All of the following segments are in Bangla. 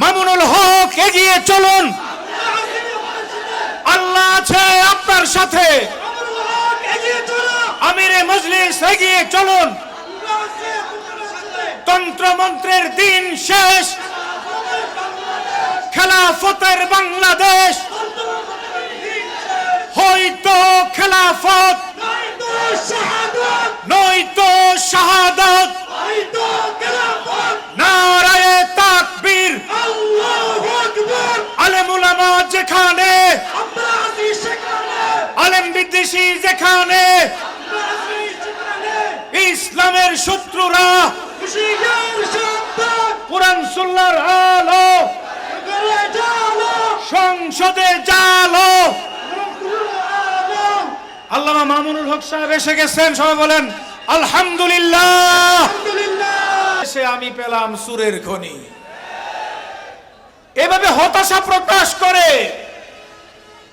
মামুনুল হক এগিয়ে চলুন। আল্লাহ আছে আপনার সাথে। আমিরে মজলিস এগিয়ে চলুন। তন্ত্রমন্ত্রের দিন শেষ। খেলাফতের বাংলাদেশ। হয়তো খেলাফত। নয়তো শাহাদত। নারায়ে তাকবীর আলেমুলামা যেখানে আলেম বিদ্বেষী যেখানে ইসলামের শত্রুরা কোরআন সুল্লার আলো সংসদে জালো। আল্লামা মামুনুল হক সাহেব এসে গেছেন সবাই বলেন আলহামদুলিল্লাহ। এসে আমি পেলাম সুরের খনি। এভাবে হতাশা প্রকাশ করে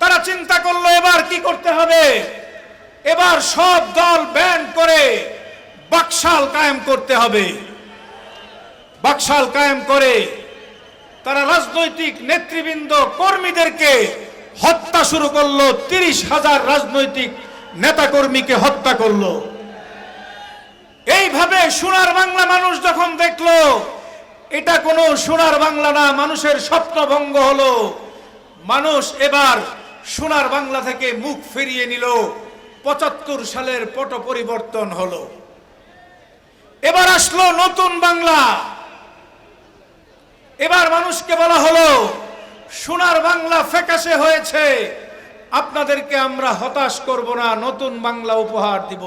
তারা চিন্তা করল, এবার কি করতে হবে? এবার সব দল ব্যান করে বাকশাল কায়েম করতে হবে। বাকশাল কায়েম করে তারা রাজনৈতিক নেতৃবৃন্দ কর্মীদেরকে হত্যা শুরু করল, তিরিশ হাজার রাজনৈতিক নেতাকর্মীকে হত্যা করল। এইভাবে সোনার বাংলা মানুষ যখন দেখল এটা কোনো সোনার বাংলা না, মানুষের স্বপ্নভঙ্গ হলো, মানুষ এবার সোনার বাংলা থেকে মুখ ফিরিয়ে নিল, পঁচাত্তর সালের পট পরিবর্তন হলো। এবার আসলো নতুন বাংলা। এবার মানুষকে বলা হলো, সোনার বাংলা ফ্যাকাশে হয়েছে, আপনাদেরকে আমরা হতাশ করব না, নতুন বাংলা উপহার দিব।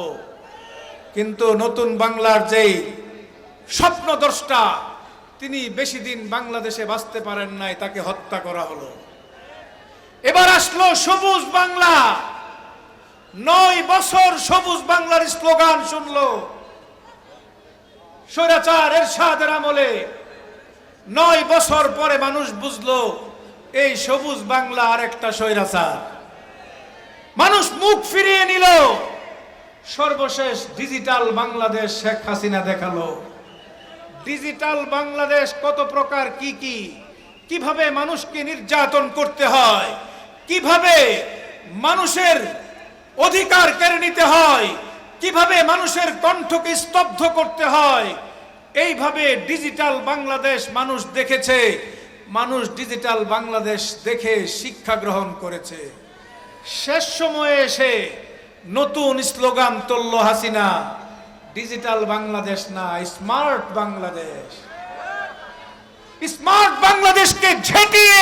কিন্তু নতুন বাংলার যেই স্বপ্নদ্রষ্টা তিনি বেশি দিন বাংলাদেশে বাঁচতে পারেন নাই, তাকে হত্যা করা হলো। এবার আসলো সবুজ বাংলা। নয় বছর সবুজ বাংলার স্লোগান শুনলো। স্বৈরাচার এর এরশাদের আমলে নয় বছর পরে মানুষ বুঝলো, এই সবুজ বাংলা আর একটা স্বৈরাচার। মানুষ মুখ ফিরিয়ে নিল। সর্বশেষ ডিজিটাল বাংলাদেশ শেখ হাসিনা দেখাল। ডিজিটাল বাংলাদেশ কত প্রকার, কি কি? কীভাবে মানুষকে নির্যাতন করতে হয়? কীভাবে মানুষের অধিকার কেড়ে নিতে হয়? কীভাবে মানুষের কণ্ঠকে স্তব্ধ করতে হয়? এইভাবে ডিজিটাল বাংলাদেশ মানুষ দেখেছে। মানুষ ডিজিটাল বাংলাদেশ দেখে শিক্ষা গ্রহণ করেছে। শেষ সময়ে এসে নতুন স্লোগান তুলল হাসিনা। ডিজিটাল বাংলাদেশ না, স্মার্ট বাংলাদেশ। স্মার্ট বাংলাদেশকে ঝেঁটিয়ে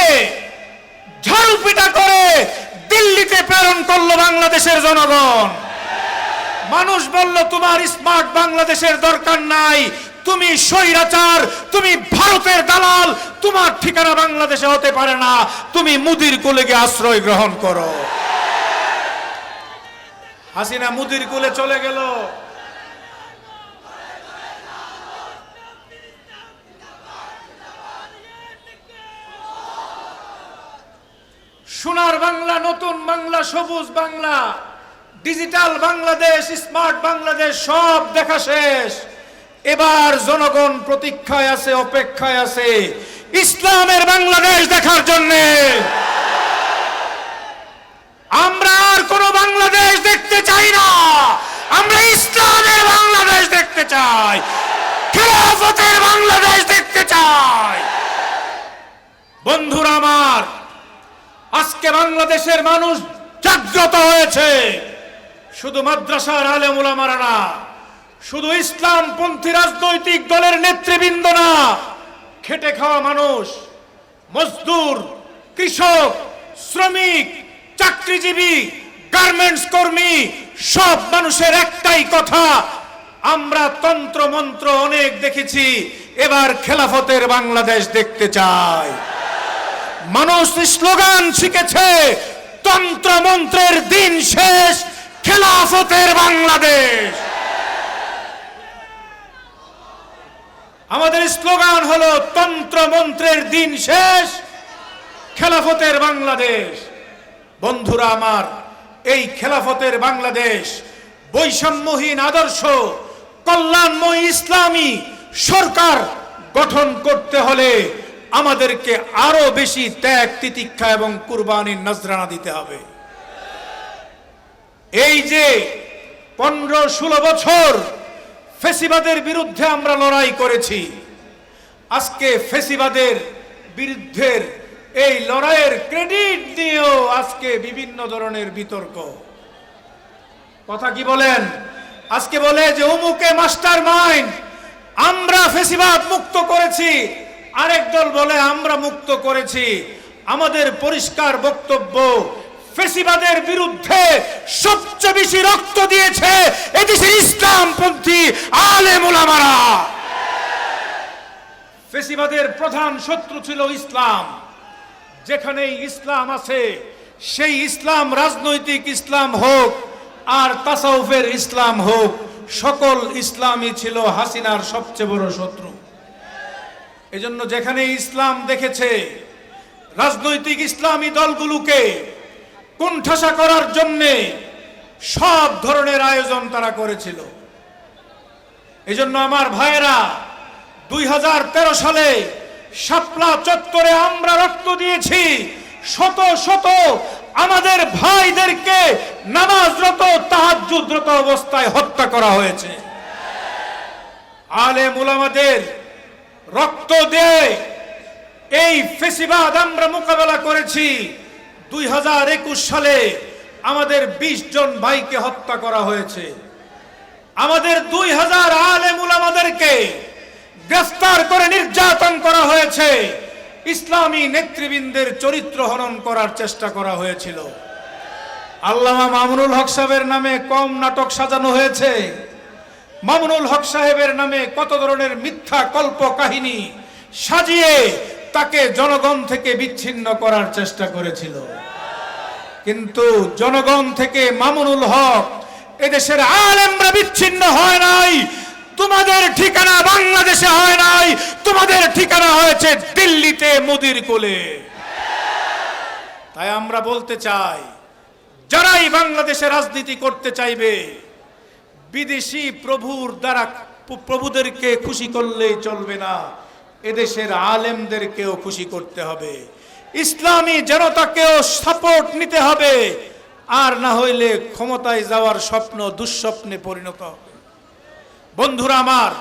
ঝাড়ু পিটা করে দিল্লিতে প্রেরণ করল বাংলাদেশের জনগণ। মানুষ বলল, তোমার স্মার্ট বাংলাদেশের দরকার নাই। তুমি স্বৈরাচার, তুমি ভারতের দালাল, তোমার ঠিকানা বাংলাদেশে হতে পারে না। তুমি মুদির কোলে গিয়ে আশ্রয় গ্রহণ করো। হাসিনা মুদির কুলে চলে গেল। সোনার বাংলা, নতুন বাংলা, সবুজ বাংলা, ডিজিটাল বাংলাদেশ, স্মার্ট বাংলাদেশ, সব দেখা শেষ। এবার জনগণ প্রতীক্ষায় আছে, অপেক্ষায় আছে, ইসলামের বাংলাদেশ দেখার জন্য। আমরা আর কোন বাংলাদেশ দেখতে চাই না। আমরা ইসলামের বাংলাদেশ দেখতে চাই। খেলাফতের বাংলাদেশ দেখতে চাই। বন্ধুরা আমার আজকে বাংলাদেশের মানুষ জাগ্রত হয়েছে। শুধু মাদ্রাসার ওলামারা না, শুধু ইসলাম পন্থী রাজনৈতিক দলের নেতৃবৃন্দ না, খেটে খাওয়া মানুষ, মজদুর, কৃষক, শ্রমিক, চাকরিজীবী, গার্মেন্টস কর্মী, সব মানুষের একটাই কথা, আমরা তন্ত্র মন্ত্র অনেক দেখেছি, এবার খেলাফতের বাংলাদেশ দেখতে চাই। মানুষ স্লোগান শিখেছে তন্ত্র মন্ত্রের দিন শেষ, খেলাফতের বাংলাদেশ। আমাদের স্লোগান হলো তন্ত্র মন্ত্রের দিন শেষ, খেলাফতের বাংলাদেশ। বন্ধুরা আমার, এই খেলাফতের বাংলাদেশ বৈষম্যহীন আদর্শ, কল্যাণময় ইসলামী সরকার গঠন করতে হলে আমাদেরকে আরও বেশি ত্যাগ, তিতিক্ষা এবং কুরবানির নজরানা দিতে হবে। এই যে পনেরো ষোলো বছর ফেসিবাদের বিরুদ্ধে আমরা লড়াই করেছি, আজকে ফেসিবাদের বিরুদ্ধের এই লড়াইয়ের ক্রেডিট নিয়েও আজকে বিভিন্ন ধরনের বিতর্ক। কথা কি বলেন? আজকে বলে যে, অমুকে মাস্টার মাইন্ড আমরা ফেসিবাদ মুক্ত করেছি আরেক দল বলে আমরা মুক্ত করেছি। আমাদের পরিষ্কার বক্তব্য ফেসিবাদের বিরুদ্ধে সবচেয়ে বেশি রক্ত দিয়েছে এদেশের ইসলামপন্থী আলেম ওলামারা ফেসিবাদের প্রধান শত্রু ছিল ইসলাম। যেখানেই ইসলাম আছে, সেই ইসলাম রাজনৈতিক ইসলাম হোক আর তাসাউফের ইসলাম হোক, সকল ইসলামই ছিল হাসিনার সবচেয়ে বড় শত্রু। এজন্য যেখানে ইসলাম দেখেছে, রাজনৈতিক ইসলামী দলগুলোকে কুণ্ঠাসা করার জন্যে সব ধরনের আয়োজন তারা করেছিল। এজন্য আমার ভাইয়েরা, দুই হাজার তেরো সালে শাপলা চত্বরে আমরা রক্ত দিয়েছি, শত শত আমাদের ভাইদেরকে নামাজরত, তাহাজ্জুদরত অবস্থায় হত্যা করা হয়েছে। আলে মুলামাদের রক্ত দেয় এই ফেসিবাদ আমরা মোকাবেলা করেছি। দুই হাজার একুশ সালে আমাদের ২০ জন ভাইকে হত্যা করা হয়েছে। আমাদের দুই হাজার আলেমুল আমাদেরকে গ্রেফতার করে নির্যাতন করা হয়েছে। ইসলামী নেতৃবৃন্দের চরিত্র হনন করার চেষ্টা করা হয়েছিল। আল্লামা মামুনুল হক সাহেবের নামে কম নাটক সাজানো হয়েছে। মামুনুল হক সাহেবের নামে কত ধরনের মিথ্যা কল্প কাহিনী সাজিয়ে তাকে জনগণ থেকে বিচ্ছিন্ন করার চেষ্টা করেছিল। কিন্তু জনগণ থেকে মামুনুল হক এদেশের আলেমরা বিচ্ছিন্ন হয় নাই, তোমাদের ঠিকানা বাংলাদেশে হয় নাই, তোমাদের ঠিকানা হয়েছে দিল্লিতে মোদির কোলে। তাই আমরা বলতে চাই, যারাই বাংলাদেশে রাজনীতি করতে চাইবে বিদেশি প্রভুর দ্বারা প্রভুদেরকে খুশি করলেই চলবে না। এদেশের আলেমদেরকেও খুশি করতে হবে। ইসলামী জনতাকেও সাপোর্ট নিতে হবে। আর না হইলে ক্ষমতায় যাওয়ার স্বপ্ন দুঃস্বপ্নে পরিণত বন্ধুরা আমার,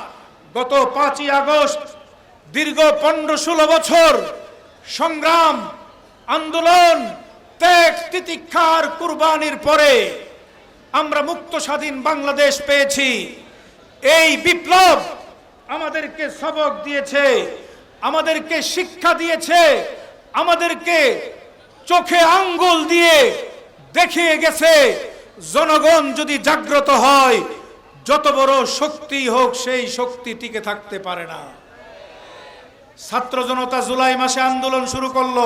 গত পাঁচই আগস্ট দীর্ঘ পনেরো ষোলো বছর সংগ্রাম, আন্দোলন, ত্যাগ, তিতিক্ষার কুরবানির পরে আমরা মুক্ত স্বাধীন বাংলাদেশ পেয়েছি। এই বিপ্লব আমাদেরকে সবক দিয়েছে, আমাদেরকে শিক্ষা দিয়েছে, আমাদেরকে চোখে আঙ্গুল দিয়ে দেখিয়ে গেছে। জনগণ যদি জাগ্রত হয়, যত বড় শক্তি হোক, সেই শক্তি টিকে থাকতে পারে না। ছাত্র জনতা জুলাই মাসে আন্দোলন শুরু করল।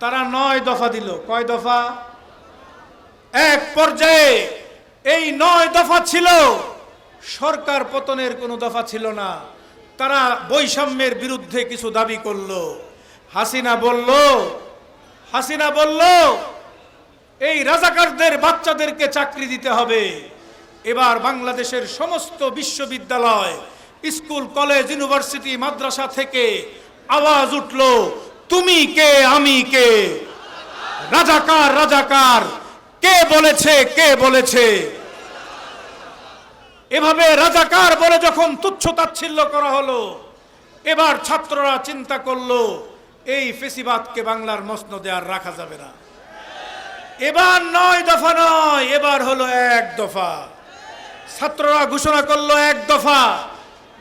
তারা নয় দফা দিল। কয় দফা? এক পর্যায়ে এই নয় দফা ছিল। সরকার পতনের কোনো দফা ছিল না। তারা বৈষম্যের বিরুদ্ধে কিছু দাবি করল। হাসিনা বলল হাসিনা বলল, এই রাজাকারদের বাচ্চাদেরকে চাকরি দিতে হবে। এবার বাংলাদেশের সমস্ত বিশ্ববিদ্যালয়, স্কুল, কলেজ, ইউনিভার্সিটি, মাদ্রাসা থেকে আওয়াজ উঠল, তুমি কে, আমি কে? রাজাকার রাজাকার কে বলেছে কে বলেছে? এভাবে রাজাকার বলে যখন তুচ্ছ তাচ্ছিল্য করা হলো, এবার ছাত্ররা চিন্তা করল, এই ফেসিবাদকে বাংলার মসনদে আর রাখা যাবে না। এবার নয় দফা নয়, এবার হলো এক দফা। ছাত্ররা ঘোষণা করল এক দফা।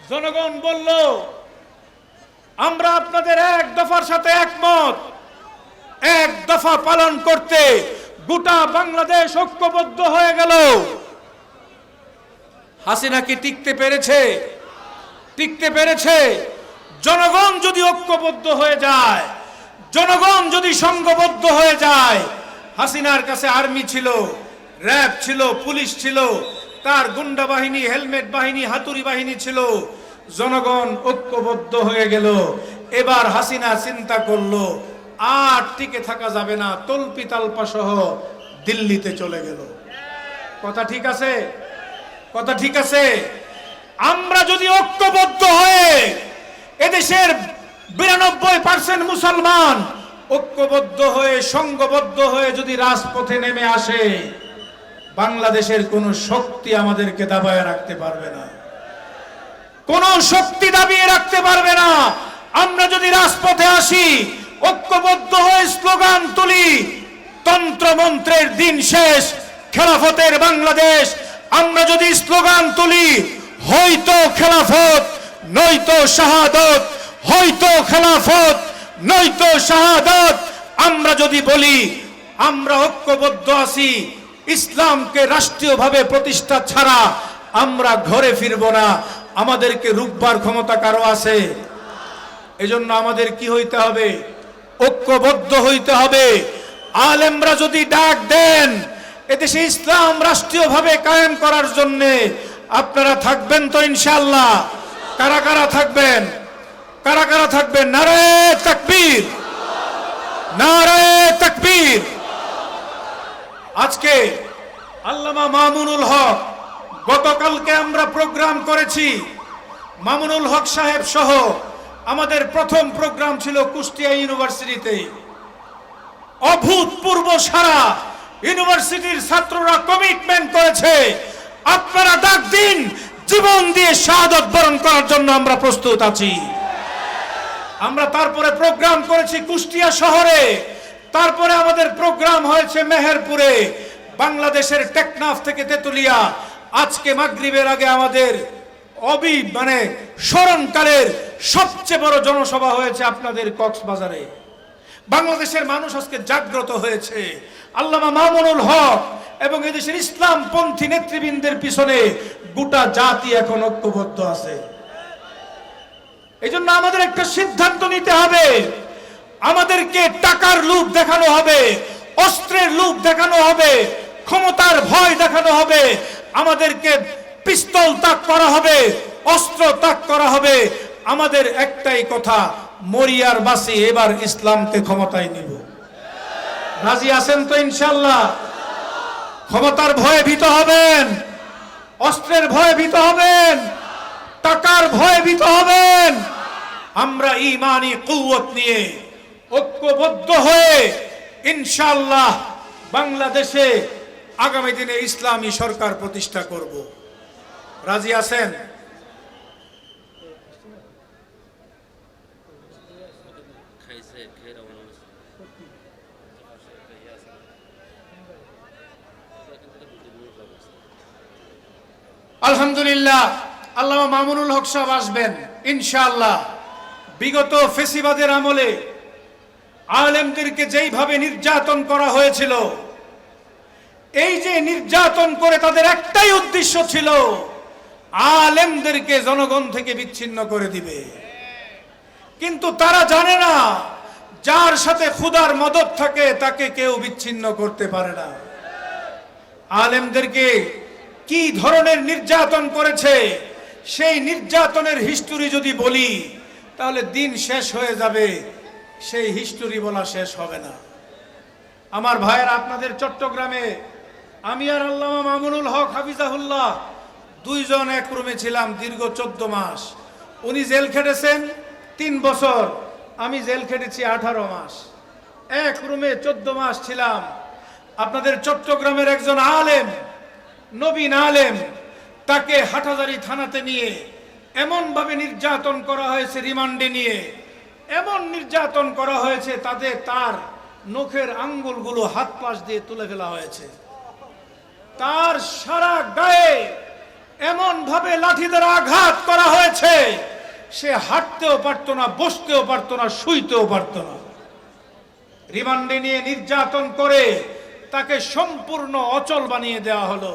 জনগণ বলল, আমরা আপনাদের এক দফার সাথে একমত। এক দফা পালন করতে গোটা বাংলাদেশ ঐক্যবদ্ধ হয়ে গেল। হাসিনা কি টিকতে পেরেছে? টিকতে পেরেছে। জনগণ যদি ঐক্যবদ্ধ হয়ে যায়, জনগণ যদি সংঘবদ্ধ হয়ে যায়, হাসিনার কাছে আর্মি ছিল, র্যাব ছিল, পুলিশ ছিল, তার গুন্ডা বাহিনী, হেলমেট বাহিনী, হাতুড়ি বাহিনী ছিল, জনগণ ঐক্যবদ্ধ হয়ে গেল। এবার হাসিনা চিন্তা করল আর টিকে থাকা যাবে না। তল্পি তালপা সহ দিল্লিতে চলে গেল। কথা ঠিক আছে? কথা ঠিক আছে? আমরা যদি ঐক্যবদ্ধ হয়ে এদেশের বিরানব্বই পার্সেন্ট মুসলমান ঐক্যবদ্ধ হয়ে সংঘবদ্ধ হয়ে যদি রাজপথে নেমে আসে, বাংলাদেশের কোন শক্তি আমাদেরকে দাবায় রাখতে পারবে না। কোন শক্তি দাবিয়ে রাখতে পারবে না। আমরা যদি রাজপথে আসি ঐক্যবদ্ধ হয়ে স্লোগান তুলি। তন্ত্রমন্ত্রের দিন শেষ, খেলাফতের বাংলাদেশ। আমরা যদি স্লোগান তুলি, হয়তো খেলাফত, নয়তো শাহাদত। হয়তো খেলাফত, নয়তো শাহাদত। আমরা যদি বলি, আমরা ঐক্যবদ্ধ আছি, ইসলামকে রাষ্ট্রীয়ভাবে প্রতিষ্ঠা ছাড়া আমরা ঘরে ফিরব না। আমাদেরকে রূপবার ক্ষমতা কারও আছে? এজন্য আমাদের কি হইতে হবে? ঐক্যবদ্ধ হইতে হবে। আলেমরা যদি ডাক দেন, এদেশে ইসলাম রাষ্ট্রীয়ভাবে কায়েম করার জন্য আপনারা থাকবেন তো ইনশাল্লাহ কারা কারা থাকবেন? কারা কারা থাকবেন? নারে তাকবীর। নারে তাকবীর। আজকে আল্লামা মামুনুল হক, গতকালকে আমরা প্রোগ্রাম করেছি। মামুনুল হক সাহেব সহ আমাদের প্রথম প্রোগ্রাম ছিল কুষ্টিয়া ইউনিভার্সিটিতে। অভূতপূর্ব সারা ইউনিভার্সিটির ছাত্ররা কমিটমেন্ট করেছে। আপনারা ডাক দিন, জীবন দিয়ে শাহাদত বরণ করার জন্য আমরা প্রস্তুত আছি। আমরা তারপরে প্রোগ্রাম করেছি কুষ্টিয়া শহরে। তারপরে আমাদের প্রোগ্রাম হয়েছে মেহেরপুরে, বাংলাদেশের টেকনাফ থেকে তেতুলিয়া। আজকে মাগরিবের আগে আমাদের অবি মানে স্মরণকালের সবচেয়ে বড় জনসভা হয়েছে আপনাদের কক্সবাজারে। বাংলাদেশের মানুষ আজকে জাগ্রত হয়েছে। আল্লামা মামুনুল হক এবং এদেশের ইসলামপন্থী নেতৃবৃন্দের পিছনে গোটা জাতি এখন ঐক্যবদ্ধ আছে। এই জন্য আমাদের একটা সিদ্ধান্ত নিতে হবে। আমাদেরকে টাকার লোভ দেখানো হবে, অস্ত্রের লোভ দেখানো হবে, ক্ষমতার ভয় দেখানো হবে, আমাদেরকে পিস্তল তাক করা হবে, অস্ত্র তাক করা হবে আমাদের একটাই কথা, মরিয়ার বাসি এবার ইসলামকে ক্ষমতায় নিব রাজি আছেন তো ইনশাল্লাহ ক্ষমতার ভয়ে ভীত হবেন, অস্ত্রের ভয়ে ভীত হবেন, টাকার ভয়ে ভীত হবেন। আমরা ইমানি কুয়ত নিয়ে ঐক্যবদ্ধ হয়ে ইনশাল্লাহ বাংলাদেশে আগামী দিনে ইসলামী সরকার প্রতিষ্ঠা করব। রাজি আছেন? আলহামদুলিল্লাহ আল্লাহ মামুনুল হক সাহেব আসবেন, ইনশাআল্লাহ। বিগত ফেসিবাদের আমলে আলেমদেরকে যেইভাবে নির্যাতন করা হয়েছিল, এই যে নির্যাতন করে তাদের একটাই উদ্দেশ্য ছিল, আলেমদেরকে জনগণ থেকে বিচ্ছিন্ন করে দিবে। কিন্তু তারা জানে না, যার সাথে খুদার মদত থাকে তাকে কেউ বিচ্ছিন্ন করতে পারে না। আলেমদেরকে কি ধরনের নির্যাতন করেছে? সেই নির্যাতনের হিস্টোরি যদি বলি, তাহলে দিন শেষ হয়ে যাবে। সেই হিস্টোরি বলা শেষ হবে না। আমার ভাইয়ের, আপনাদের চট্টগ্রামে আমি আর আল্লামা মামুনুল হক হাফিজাহুল্লাহ দুইজন এক রুমে ছিলাম দীর্ঘ চোদ্দ মাস। উনি জেল খেটেছেন তিন বছর, আমি জেল খেটেছি আঠারো মাস। এক রুমে চোদ্দ মাস ছিলাম। আপনাদের চট্টগ্রামের একজন আলেম নবীন আলেম তাকে হাটাজারি থানাতে নিয়ে এমনভাবে নির্যাতন করা হয়েছে রিমান্ডে নিয়ে। এমন নির্যাতন করা হয়েছে তাদের তার নখের আঙ্গুলগুলো হাত পাশ দিয়ে তুলে ফেলা হয়েছে। তার সারা গায়ে এমন ভাবে লাঠি দ্বারা আঘাত করা হয়েছে, সে হাঁটতেও পারতো না, বসতেও পারতো না, শুইতেও পারতো না। রিমান্ডে নিয়ে নির্যাতন করে তাকে সম্পূর্ণ অচল বানিয়ে দেওয়া হলো।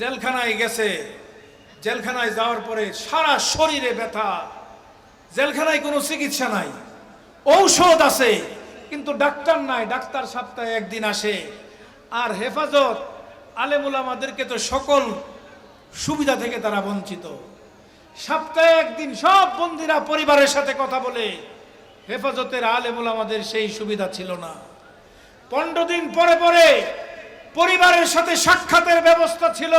জেলখানায় গেছে। জেলখানায় যাওয়ার পরে সারা শরীরে ব্যথা। জেলখানায় কোনো চিকিৎসা নাই। ঔষধ আছে, কিন্তু ডাক্তার নাই, ডাক্তার সপ্তাহে একদিন আসে। আর হেফাজত, আলেমুল আমাদেরকে তো সকল সুবিধা থেকে তারা বঞ্চিত। সপ্তাহে একদিন সব বন্দিরা পরিবারের সাথে কথা বলে। হেফাজতের আলেমুল আমাদের সেই সুবিধা ছিল না। পনেরো দিন পরে পরে পরিবারের সাথে সাক্ষাতের ব্যবস্থা ছিল।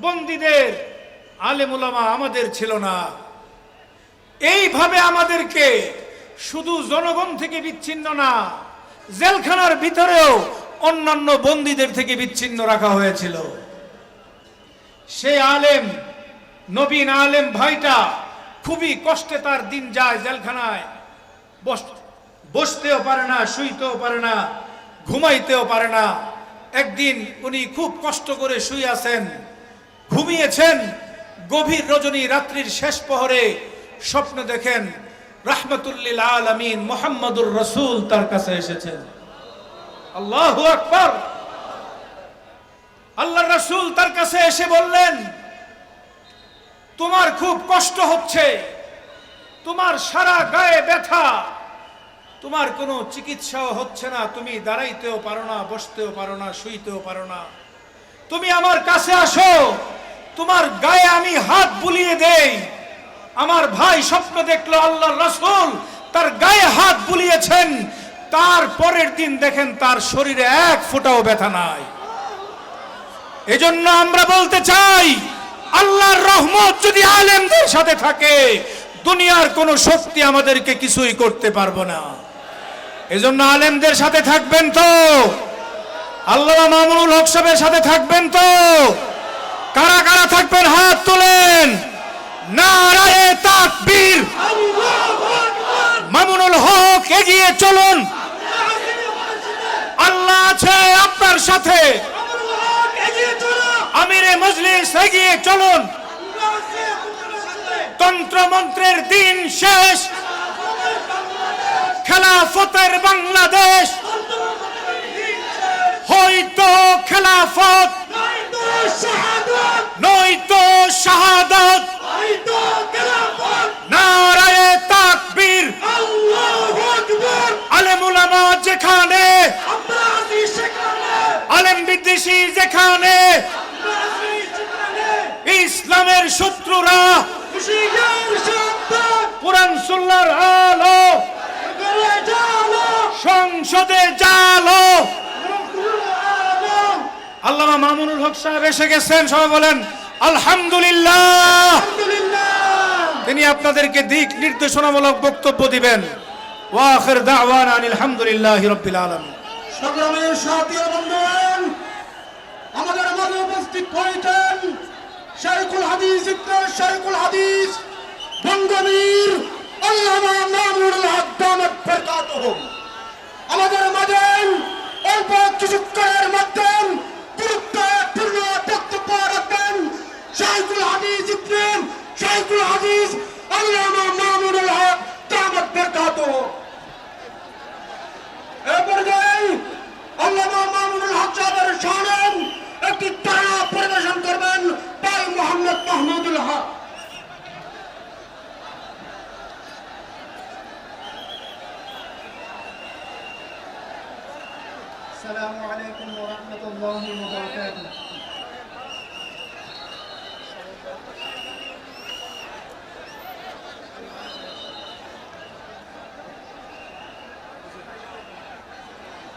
বন্দীদের আলেমুলামা আমাদের ছিল না। এইভাবে আমাদেরকে শুধু জনগণ থেকে বিচ্ছিন্ন না, জেলখানার ভিতরেও অন্যান্য বন্দীদের থেকে বিচ্ছিন্ন রাখা হয়েছিল। সেই আলেম, নবীন আলেম ভাইটা খুবই কষ্টে তার দিন যায় জেলখানায়। বস- বসতেও পারে না, শুইতেও পারে না, ঘুমাইতেও পারে না। একদিন উনি খুব কষ্ট করে শুয়ে আছেন, ঘুমিয়েছেন, গভীর রজনী রাত্রির শেষ প্রহরে স্বপ্ন দেখেন, রাহমাতুল্লিল আলামিন মোহাম্মদুর রসুল তার কাছে এসেছেন। আল্লাহু আকবার! আল্লাহ রসুল তার কাছে এসে বললেন, তোমার খুব কষ্ট হচ্ছে, তোমার সারা গায়ে ব্যথা তোমার কোনো চিকিৎসাও হচ্ছে না। তুমি দাঁড়াইতেও পারো না, বসতেও পারো না, শুইতেও পারো না। তুমি আমার কাছে আসো। তোমার গায়ে আমি হাত বুলিয়ে দেই। আমার ভাই স্বপ্ন দেখল আল্লাহ রসুল তার গায়ে হাত বুলিয়েছেন। তার পরের দিন দেখেন তার শরীরে এক ফোঁটাও ব্যথা নাই। এজন্য আমরা বলতে চাই, আল্লাহর রহমত যদি আলেমদের সাথে থাকে, দুনিয়ার কোন শক্তি আমাদেরকে কিছুই করতে পারব না। এজন্য আলেমদের সাথে থাকবেন তো। আল্লাহ মামুনুল হক সাহেবের সাথে থাকবেন তো। কারা কারা থাকবেন হাত তোলেন। মামুনুল হক এগিয়ে চলুন। আল্লাহ আছে আপনার সাথে। আমিরে মজলিস এগিয়ে চলুন। তন্ত্রমন্ত্রের দিন শেষ। খেলাফতের বাংলাদেশ। হয়তো খেলাফত নয়তো শাহাদত। নারায়ে তাকবীর। আলেমুলামা যেখানে আলেম বিদ্বেষী যেখানে ইসলামের শত্রুরা কোরআন সুল্লার আলো। সংসদে জালো আল্লামা মামুনুল হক সাহেব এসে গেছেন, সবাই বলেন, আলহামদুলিল্লাহ। তিনি আপনাদেরকে দিক নির্দেশনামূলক বক্তব্য দিবেন। ওয়াখির দাওয়ানা আনিল হামদুলিল্লাহি রাব্বিল আলামিন। সংগ্রামের সাথী বন্ধুগণ, আমাদের মাঝে উপস্থিত হয়েছেন শাইখুল হাদিস ইবনে শাইখুল হাদিস বঙ্গবীর আমাদের মাঝে অল্প কিছুক্ষণের মধ্যে গুরুত্বপূর্ণ বক্তব্য রাখবেন। শাহিদুল হাদিস ইবনে শাইখুল হাদিস